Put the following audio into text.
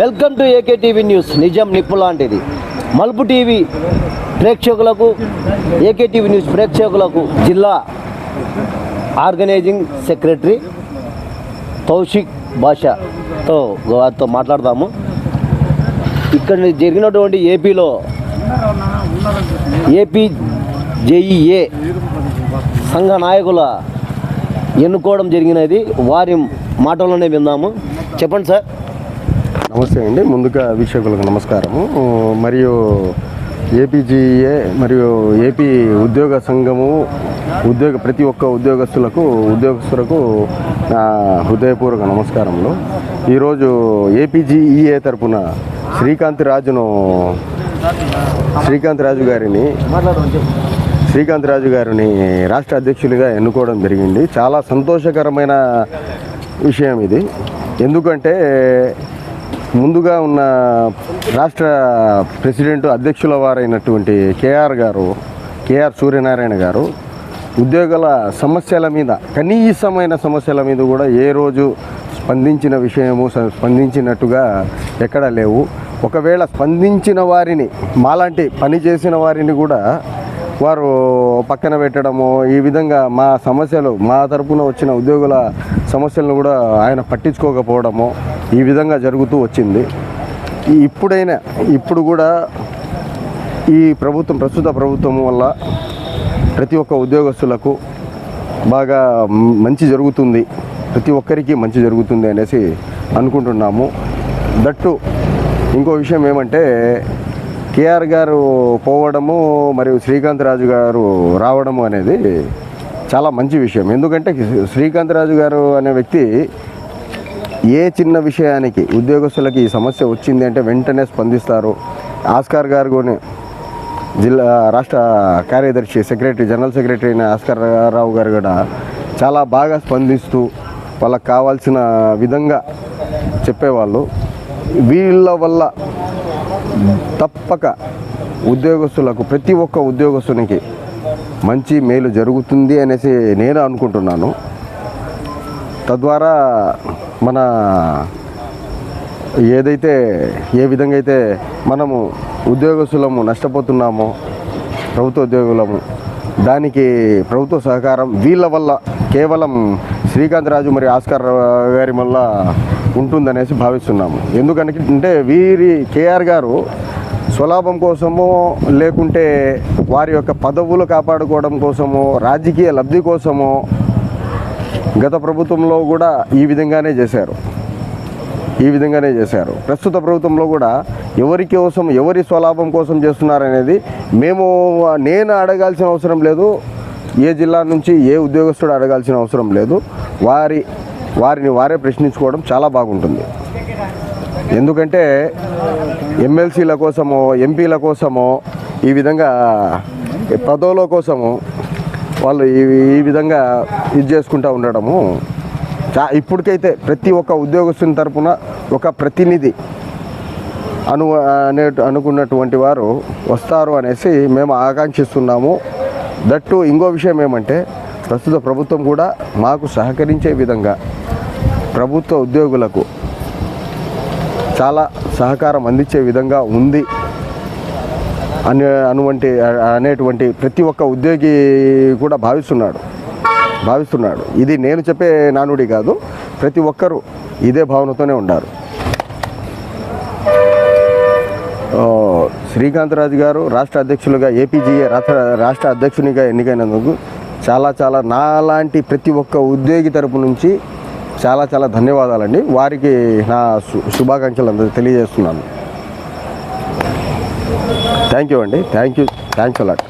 Welcome to AK TV news. నిజం నిప్పు లాంటిది. మలుపు టీవీ ప్రేక్షకులకు ఏకే టీవీ న్యూస్ ప్రేక్షకులకు జిల్లా ఆర్గనైజింగ్ సెక్రటరీ కౌశిక్ భాషతో వారితో మాట్లాడదాము. ఇక్కడ జరిగినటువంటి ఏపీలో ఏపీ జేఈఏ సంఘ నాయకుల ఎన్నుకోవడం జరిగినది. వారి మాటల్లోనే విందాము. చెప్పండి సార్. నమస్తే అండి. ముందుగా వీక్షకులకు నమస్కారము. మరియు ఏపీజీఏ మరియు ఏపీ ఉద్యోగ సంఘము ఉద్యోగ ప్రతి ఒక్క ఉద్యోగస్తులకు ఉద్యోగస్తులకు నా హృదయపూర్వక నమస్కారములు. ఈరోజు ఏపీజీఈఏ తరపున శ్రీకాంత్ రాజును శ్రీకాంత్ రాజు గారిని శ్రీకాంత్ రాజు గారిని రాష్ట్ర అధ్యక్షులుగా ఎన్నుకోవడం జరిగింది. చాలా సంతోషకరమైన విషయం ఇది. ఎందుకంటే ముందుగా ఉన్న రాష్ట్ర ప్రెసిడెంట్ అధ్యక్షుల వారైనటువంటి కేఆర్ గారు కేఆర్ సూర్యనారాయణ గారు ఉద్యోగుల సమస్యల మీద కనీసమైన సమస్యల మీద కూడా ఏ రోజు స్పందించిన విషయము స్పందించినట్టుగా ఎక్కడా లేవు. ఒకవేళ స్పందించిన వారిని మాలాంటి పని చేసిన వారిని కూడా వారు పక్కన పెట్టడము ఈ విధంగా మా సమస్యలు మా తరపున వచ్చిన ఉద్యోగుల సమస్యలను కూడా ఆయన పట్టించుకోకపోవడము ఈ విధంగా జరుగుతూ వచ్చింది. ఇప్పుడైనా ఇప్పుడు కూడా ఈ ప్రభుత్వం ప్రస్తుత ప్రభుత్వం వల్ల ప్రతి ఒక్క ఉద్యోగస్తులకు బాగా మంచి జరుగుతుంది. ప్రతి ఒక్కరికి మంచి జరుగుతుంది అనేసి అనుకుంటున్నాము. దట్టు ఇంకో విషయం ఏమంటే కేఆర్ గారు పోవడము మరియు శ్రీకాంత్ రాజు గారు రావడము అనేది చాలా మంచి విషయం. ఎందుకంటే శ్రీకాంత్ రాజు గారు అనే వ్యక్తి ఏ చిన్న విషయానికి ఉద్యోగస్తులకి ఈ సమస్య వచ్చింది అంటే వెంటనే స్పందిస్తారు. ఆస్కార్ గారు కూడా జిల్లా రాష్ట్ర కార్యదర్శి సెక్రటరీ జనరల్ సెక్రటరీ అయిన ఆస్కార్ రావు గారు కూడా చాలా బాగా స్పందిస్తూ వాళ్ళకి కావాల్సిన విధంగా చెప్పేవాళ్ళు. వీళ్ళ వల్ల తప్పక ఉద్యోగస్తులకు ప్రతి ఒక్క ఉద్యోగస్తునికి మంచి మేలు జరుగుతుంది అనేసి నేను అనుకుంటున్నాను. తద్వారా మన ఏదైతే ఏ విధంగా అయితే మనము ఉద్యోగస్తులము నష్టపోతున్నామో ప్రభుత్వ ఉద్యోగులము దానికి ప్రభుత్వ సహకారం వీళ్ళ వల్ల కేవలం శ్రీకాంత్ రాజు మరియు ఆస్కార్ గారి వల్ల ఉంటుందనేసి భావిస్తున్నాము. ఎందుకంటే వీరి కేఆర్ గారు స్వలాభం కోసమో లేకుంటే వారి యొక్క పదవులు కాపాడుకోవడం కోసమో రాజకీయ లబ్ధి కోసమో గత ప్రభుత్వంలో కూడా ఈ విధంగానే చేశారు. ఈ విధంగానే చేశారు. ప్రస్తుత ప్రభుత్వంలో కూడా ఎవరి కోసం ఎవరి స్వలాభం కోసం చేస్తున్నారనేది మేము నేను అడగాల్సిన అవసరం లేదు. ఏ జిల్లా నుంచి ఏ ఉద్యోగస్తుడు అడగాల్సిన అవసరం లేదు. వారి వారిని వారే ప్రశ్నించుకోవడం చాలా బాగుంటుంది. ఎందుకంటే ఎమ్మెల్సీల కోసమో ఎంపీల కోసమో ఈ విధంగా పదవుల కోసము వాళ్ళు ఈ ఈ విధంగా ఇది చేసుకుంటూ ఉండడము. చా ఇప్పటికైతే ప్రతి ఒక్క ఉద్యోగస్తుని తరపున ఒక ప్రతినిధి అను అనే అనుకున్నటువంటి వారు వస్తారు అనేసి మేము ఆకాంక్షిస్తున్నాము. దట్టు ఇంకో విషయం ఏమంటే ప్రస్తుత ప్రభుత్వం కూడా మాకు సహకరించే విధంగా ప్రభుత్వ ఉద్యోగులకు చాలా సహకారం అందించే విధంగా ఉంది. అనే అనువంటి అనేటువంటి ప్రతి ఒక్క ఉద్యోగి కూడా భావిస్తున్నాడు. భావిస్తున్నాడు. ఇది నేను చెప్పే నానుడి కాదు ప్రతి ఒక్కరూ ఇదే భావనతోనే ఉన్నారు శ్రీకాంత్ రాజు గారు రాష్ట్ర అధ్యక్షులుగా ఏపీజీఏ రాష్ట్ర రాష్ట్ర అధ్యక్షునిగా ఎన్నికైనందుకు చాలా చాలా నాలాంటి ప్రతి ఒక్క ఉద్యోగి తరపు నుంచి చాలా చాలా ధన్యవాదాలండి. వారికి నా శుభాకాంక్షలు అందరూ తెలియజేస్తున్నాను. థ్యాంక్ యూ అండి. Thank you thanks a lot.